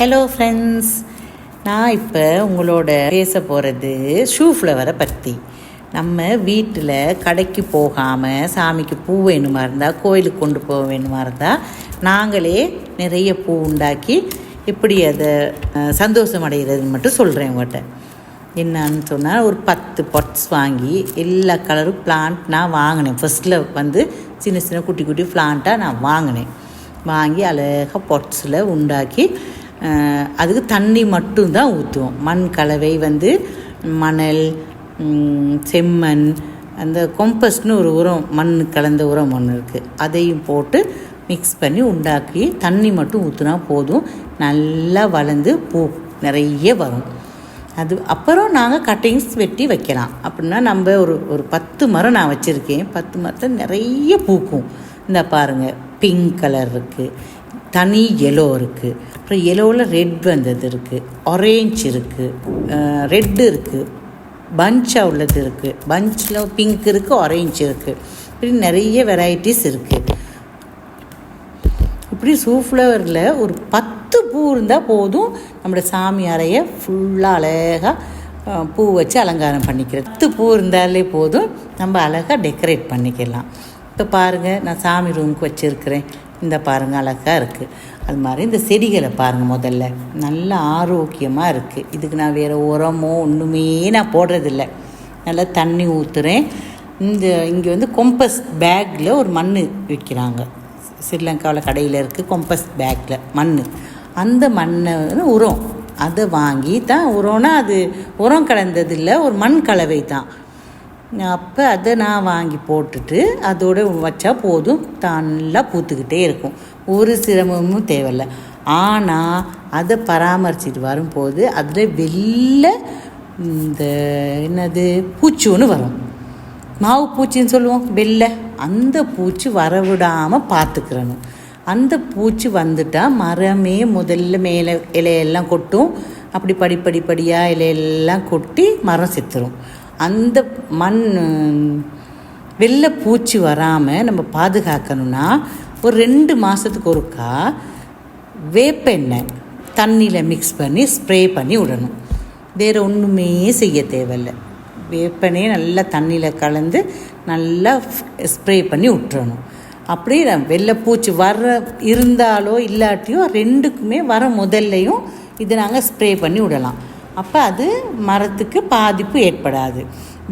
Hello friends நான் இப்போ உங்களோட பேச போகிறது ஷூ ஃப்ளவரை பற்றி நம்ம வீட்டில் கடைக்கு போகாமல் சாமிக்கு பூ வேணுமா இருந்தால் கோயிலுக்கு கொண்டு போக வேணுமா இருந்தால் நாங்களே நிறைய பூ உண்டாக்கி எப்படி அதை சந்தோஷம் அடைகிறதுன்னு மட்டும் சொல்கிறேன் உங்கள்கிட்ட என்னன்னு சொன்னால் ஒரு பத்து பொட்ஸ் வாங்கி எல்லா கலரும் பிளான்ட் நான் வாங்கினேன். ஃபஸ்ட்டில் வந்து சின்ன சின்ன குட்டி குட்டி பிளான்ட்டாக நான் வாங்கினேன். வாங்கி அழகாக பொட்ஸில் உண்டாக்கி அதுக்கு தண்ணி மட்டும்தான் ஊற்றுவோம் மண் கலவை வந்து மணல் செம்மண் அந்த கொம்பஸ்ட்னு ஒரு உரம் மண் கலந்த உரம் ஒன்று இருக்குது அதையும் போட்டு மிக்ஸ் பண்ணி உண்டாக்கி தண்ணி மட்டும் ஊற்றுனா போதும். நல்லா வளர்ந்து பூ நிறைய வரும். அது அப்புறம் நாங்கள் கட்டிங்ஸ் வெட்டி வைக்கலாம். அப்படின்னா நம்ம ஒரு ஒரு பத்து மரம் நான் வச்சுருக்கேன். பத்து மரத்தில் நிறைய பூக்கும். இந்த பாருங்கள் பிங்க் கலர் இருக்குது தனி எல்லோ இருக்குது அப்புறம் எல்லோவில் ரெட் வந்தது இருக்குது ஆரேஞ்ச் இருக்குது ரெட்டு இருக்குது பஞ்சாக உள்ளது இருக்குது பஞ்சில் பிங்க் இருக்குது ஆரேஞ்ச் இருக்குது இப்படி நிறைய வெரைட்டிஸ் இருக்குது இப்படி சூஃப்ளவரில் ஒரு பத்து பூ இருந்தால் போதும் நம்மளோட சாமி அறையை ஃபுல்லாக அழகாக பூ வச்சு அலங்காரம் பண்ணிக்கிறது பத்து பூ இருந்தாலே போதும் நம்ம அழகாக டெக்கரேட் பண்ணிக்கலாம். இப்போ பாருங்கள் நான் சாமி ரூமுக்கு வச்சுருக்கிறேன். இந்த பாருங்கள் அழகாக இருக்குது அது மாதிரி இந்த செடிகளை பாருங்கள் முதல்ல. நல்ல ஆரோக்கியமாக இருக்குது இதுக்கு நான் வேறு உரமோ ஒன்றுமே நான் போடுறதில்ல. நல்லா தண்ணி ஊற்றுறேன் இந்த இங்கே வந்து கொம்பஸ் பேக்கில் ஒரு மண் விற்கிறாங்க ஸ்ரீலங்காவில் கடையில் இருக்குது கொம்பஸ் பேக்கில் மண் அந்த மண்ணை உரம். அதை வாங்கி தான் உரம்னா அது உரம் கலந்தது இல்லை ஒரு மண் கலவை தான். அப்போ அதை நான் வாங்கி போட்டுட்டு அதோட வச்சா போதும். நல்லா பூத்துக்கிட்டே இருக்கும். ஒரு சிரமமும் தேவையில்ல. ஆனால் அதை பராமரிச்சுட்டு வரும்போது அதில் வெள்ளை இந்த என்னது பூச்சி ஒன்று வரும். மாவு பூச்சின்னு சொல்லுவோம் வெள்ளை. அந்த பூச்சி வரவிடாமல் பார்த்துக்கிறணும். அந்த பூச்சி வந்துட்டால் மரமே முதல்ல மேலே இலையெல்லாம் கொட்டும். அப்படி படி படி படியாக இலையெல்லாம் கொட்டி மரம் செத்துரும். அந்த மண் வெள்ளை பூச்சி வராமல் நம்ம பாதுகாக்கணும்னா ஒரு ரெண்டு மாதத்துக்கு ஒருக்கா வேப்பெண்ணெய் தண்ணியில் மிக்ஸ் பண்ணி ஸ்ப்ரே பண்ணி விடணும். வேறு ஒன்றுமே செய்ய தேவையில்லை. வேப்பனே நல்லா தண்ணியில் கலந்து நல்லா ஸ்ப்ரே பண்ணி விட்டுறணும். அப்படியே வெள்ளை வெள்ளைப்பூச்சி வர்ற இருந்தாலோ இல்லாட்டியோ ரெண்டுக்குமே வர முதல்லையும் இது நாங்கள் ஸ்ப்ரே பண்ணி விடலாம். அப்போ அது மரத்துக்கு பாதிப்பு ஏற்படாது.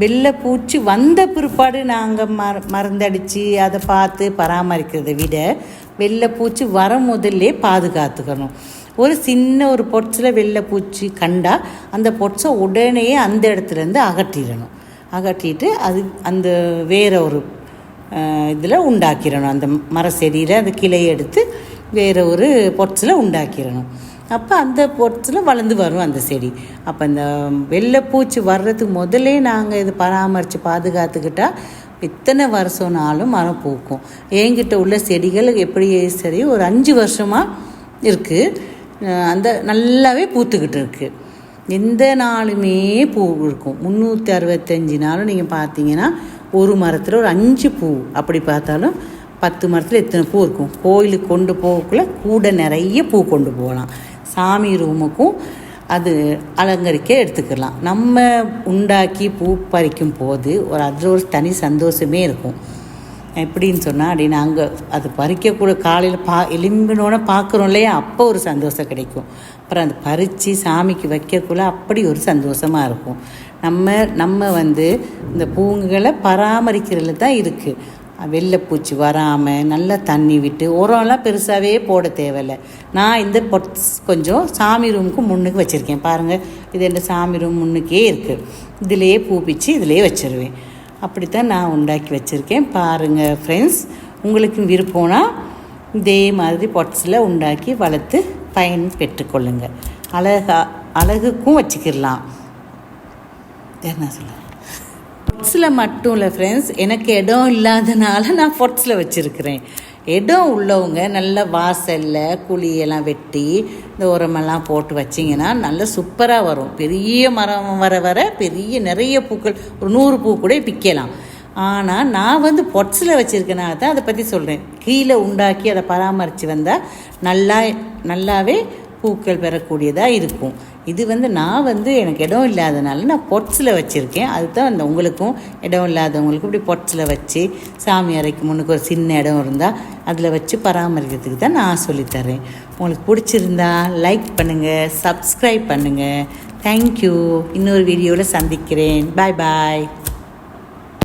வெள்ளை பூச்சி வந்த பிற்பாடு நாங்கள் மர மருந்தடித்து அதை பார்த்து பராமரிக்கிறதை விட வெள்ளை பூச்சி வர முதல்லே பாதுகாத்துக்கணும். ஒரு சின்ன ஒரு பொட்ஸில் வெள்ளை பூச்சி கண்டா அந்த பொட்ஸை உடனே அந்த இடத்துலேருந்து அகற்றிடணும். அகற்றிட்டு அது அந்த வேற ஒரு இதில் உண்டாக்கிடணும். அந்த மர செடியில் அந்த கிளையை எடுத்து வேற ஒரு பொட்ஸில் உண்டாக்கிடணும். அப்போ அந்த பொருத்தில் வளர்ந்து வரும் அந்த செடி. அப்போ அந்த வெள்ளைப்பூச்சி வர்றதுக்கு முதலே நாங்கள் இது பராமரித்து பாதுகாத்துக்கிட்டால் இத்தனை வருஷம்னாலும் மரம் பூக்கும். என்கிட்ட உள்ள செடிகள் எப்படி சரி ஒரு அஞ்சு வருஷமாக இருக்குது அந்த நல்லாவே பூத்துக்கிட்டு இருக்குது எந்த நாளுமே பூ இருக்கும். முந்நூற்றி அறுபத்தஞ்சு நாளும் நீங்கள் பார்த்தீங்கன்னா ஒரு மரத்தில் ஒரு அஞ்சு பூ. அப்படி பார்த்தாலும் பத்து மரத்தில் எத்தனை பூ இருக்கும். கோயிலுக்கு கொண்டு போகக்குள்ள கூட நிறைய பூ கொண்டு போகலாம். சாமி ரூமுக்கும் அது அலங்கரிக்க எடுத்துக்கலாம். நம்ம உண்டாக்கி பூ பறிக்கும் போது ஒரு அதில் ஒரு தனி சந்தோஷமே இருக்கும். எப்படின்னு சொன்னால் அப்படி நாங்கள் அது பறிக்கக்கூட காலையில் பா எலும்பினோட பார்க்குறோம் இல்லையா? அப்போ ஒரு சந்தோஷம் கிடைக்கும். அப்புறம் அது பறித்து சாமிக்கு வைக்கக்குள்ள அப்படி ஒரு சந்தோஷமாக இருக்கும். நம்ம நம்ம வந்து இந்த பூங்குகளை பராமரிக்கிறதுல தான் இருக்குது வெள்ளைப்பூச்சி வராமல் நல்லா தண்ணி விட்டு உரம்லாம் பெருசாகவே போட தேவையில்லை. நான் இந்த பொட்ஸ் கொஞ்சம் சாமி ரூமுக்கு முன்னுக்கு வச்சுருக்கேன். பாருங்கள் இது என் சாமி ரூம் முன்னுக்கே இருக்குது இதிலையே பூ பிச்சு இதிலேயே வச்சுருவேன். அப்படித்தான் நான் உண்டாக்கி வச்சுருக்கேன். பாருங்கள் ஃப்ரெண்ட்ஸ் உங்களுக்கு விருப்பம்னா இதே மாதிரி பொட்ஸில் உண்டாக்கி வளர்த்து பயன் பெற்றுக்கொள்ளுங்கள் அழகா அழகுக்கும் வச்சுக்கிடலாம். என்ன சொல்லுங்கள் பொட்ஸில் மட்டும் இல்லை ஃப்ரெண்ட்ஸ் எனக்கு இடம் இல்லாதனால நான் பொட்ஸில் வச்சுருக்கிறேன். இடம் உள்ளவங்க நல்ல வாசலில் குழியெல்லாம் வெட்டி இந்த உரமெல்லாம் போட்டு வச்சிங்கன்னா நல்ல சூப்பராக வரும். பெரிய மரம் வர வர பெரிய நிறைய பூக்கள் ஒரு நூறு பூ கூட பிக்கலாம் ஆனால் நான் வந்து பொட்ஸில் வச்சுருக்கேனா தான் அதை பற்றி சொல்கிறேன் கீழே உண்டாக்கி அதை பராமரித்து வந்தால் நல்லா நல்லாவே பூக்கள் பெறக்கூடியதாக இருக்கும். இது வந்து நான் வந்து எனக்கு இடம் இல்லாதனால நான் பொட்ஸில் வச்சுருக்கேன். அதுதான் அந்த உங்களுக்கும் இடம் இல்லாதவங்களுக்கும் இப்படி பொட்ஸில் வச்சு சாமி அறைக்கு முன்னுக்கு ஒரு சின்ன இடம் இருந்தால் அதில் வச்சு பராமரிக்கிறதுக்கு தான் நான் சொல்லித்தரேன் உங்களுக்கு பிடிச்சிருந்தா லைக் பண்ணுங்கள் சப்ஸ்கிரைப் பண்ணுங்கள் தேங்க்யூ இன்னொரு வீடியோவில் சந்திக்கிறேன். பாய் பாய்